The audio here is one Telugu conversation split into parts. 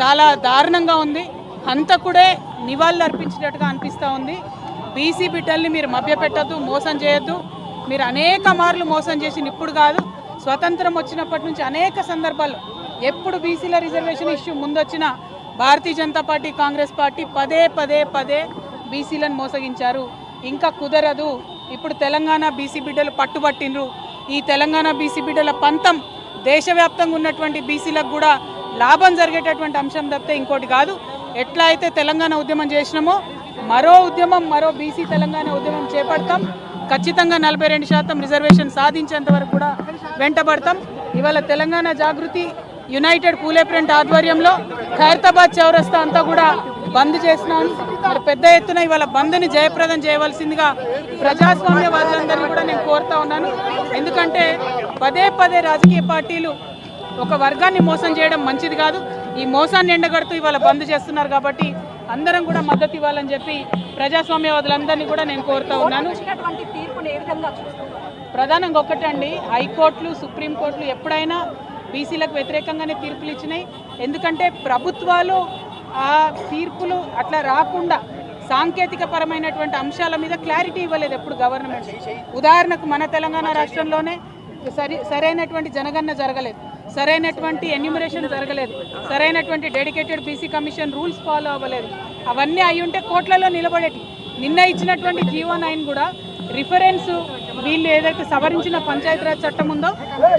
చాలా దారుణంగా ఉంది. హంతకుడే నివాళులు అర్పించినట్టుగా అనిపిస్తూ ఉంది. బీసీ బిడ్డల్ని మీరు మభ్యపెట్టద్దు మోసం చేయొద్దు. మీరు అనేక మార్లు మోసం చేసిన ఇప్పుడు కాదు స్వతంత్రం వచ్చినప్పటి నుంచి అనేక సందర్భాల్లో ఎప్పుడు బీసీల రిజర్వేషన్ ఇష్యూ ముందొచ్చిన భారతీయ జనతా పార్టీ కాంగ్రెస్ పార్టీ పదే పదే పదే బీసీలను మోసగించారు. ఇంకా కుదరదు. ఇప్పుడు తెలంగాణ బీసీ బిడ్డలు పట్టుబట్టినరు ఈ తెలంగాణ బీసీ బిడ్డల పంతం దేశవ్యాప్తంగా ఉన్నటువంటి బీసీలకు కూడా లాభం జరిగేటటువంటి అంశం తప్పితే ఇంకోటి కాదు. ఎట్లా అయితే తెలంగాణ ఉద్యమం చేసినామో మరో ఉద్యమం మరో బీసీ తెలంగాణ ఉద్యమం చేపడతాం. ఖచ్చితంగా నలభై రెండు శాతం రిజర్వేషన్ సాధించేంత వరకు కూడా వెంటబడతాం. ఇవాళ తెలంగాణ జాగృతి యునైటెడ్ పూలే ప్రింట్ ఆధ్వర్యంలో ఖైరతాబాద్ చౌరస్తా అంతా కూడా బంద్ చేసినాం. మరి పెద్ద ఎత్తున ఇవాళ బంద్ని జయప్రదం చేయవలసిందిగా ప్రజాస్వామ్యవాదులందరినీ కూడా నేను కోరుతా ఉన్నాను. ఎందుకంటే పదే పదే రాజకీయ పార్టీలు ఒక వర్గాన్ని మోసం చేయడం మంచిది కాదు. ఈ మోసాన్ని ఎండగడుతూ ఇవాళ బంద్ చేస్తున్నారు కాబట్టి అందరం కూడా మద్దతు ఇవ్వాలని చెప్పి ప్రజాస్వామ్యవాదులందరినీ కూడా నేను కోరుతా ఉన్నాను. ప్రధానంగా ఒకటే అండి హైకోర్టులు సుప్రీంకోర్టులు ఎప్పుడైనా బీసీలకు వ్యతిరేకంగానే తీర్పులు ఇచ్చినాయి. ఎందుకంటే ప్రభుత్వాలు ఆ తీర్పులు అట్లా రాకుండా సాంకేతిక పరమైనటువంటి అంశాల మీద క్లారిటీ ఇవ్వలేదు ఎప్పుడు గవర్నమెంట్. ఉదాహరణకు మన తెలంగాణ రాష్ట్రంలోనే సరి సరైనటువంటి జనగణన జరగలేదు. సరైనటువంటి ఎన్యూమరేషన్ జరగలేదు. సరైనటువంటి dedicated BC commission rules follow అవ్వలేదు. అవన్నీ అయి ఉంటే కోట్లలో నిలబడేటి. నిన్న ఇచ్చినటువంటి జీవో నైన్ కూడా రిఫరెన్స్ వీళ్ళు ఏదైతే సవరించిన పంచాయతీరాజ్ చట్టం ఉందో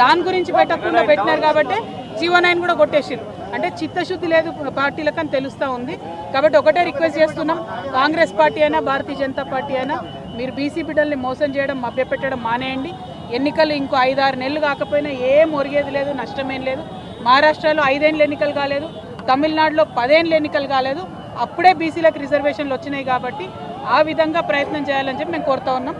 దాని గురించి పెట్టకుండా పెట్టినారు కాబట్టి జీవో నైన్ కూడా కొట్టేసారు అంటే చిత్తశుద్ధి లేదు పార్టీలకు అని తెలుస్తూ ఉంది. కాబట్టి ఒకటే రిక్వెస్ట్ చేస్తున్నాం. కాంగ్రెస్ పార్టీ అయినా భారతీయ జనతా పార్టీ అయినా మీరు బీసీ బిడ్డల్ని మోసం చేయడం మభ్యపెట్టడం మానేయండి. ఎన్నికలు ఇంకో ఐదారు నెలలు కాకపోయినా ఏం ఒరిగేది లేదు నష్టమేం లేదు. మహారాష్ట్రలో ఐదేళ్ళు ఎన్నికలు కాలేదు తమిళనాడులో పదేళ్ళు ఎన్నికలు కాలేదు. అప్పుడే బీసీలకు రిజర్వేషన్లు వచ్చినాయి కాబట్టి ఆ విధంగా ప్రయత్నం చేయాలని చెప్పి మేము కోరుతా ఉన్నాం.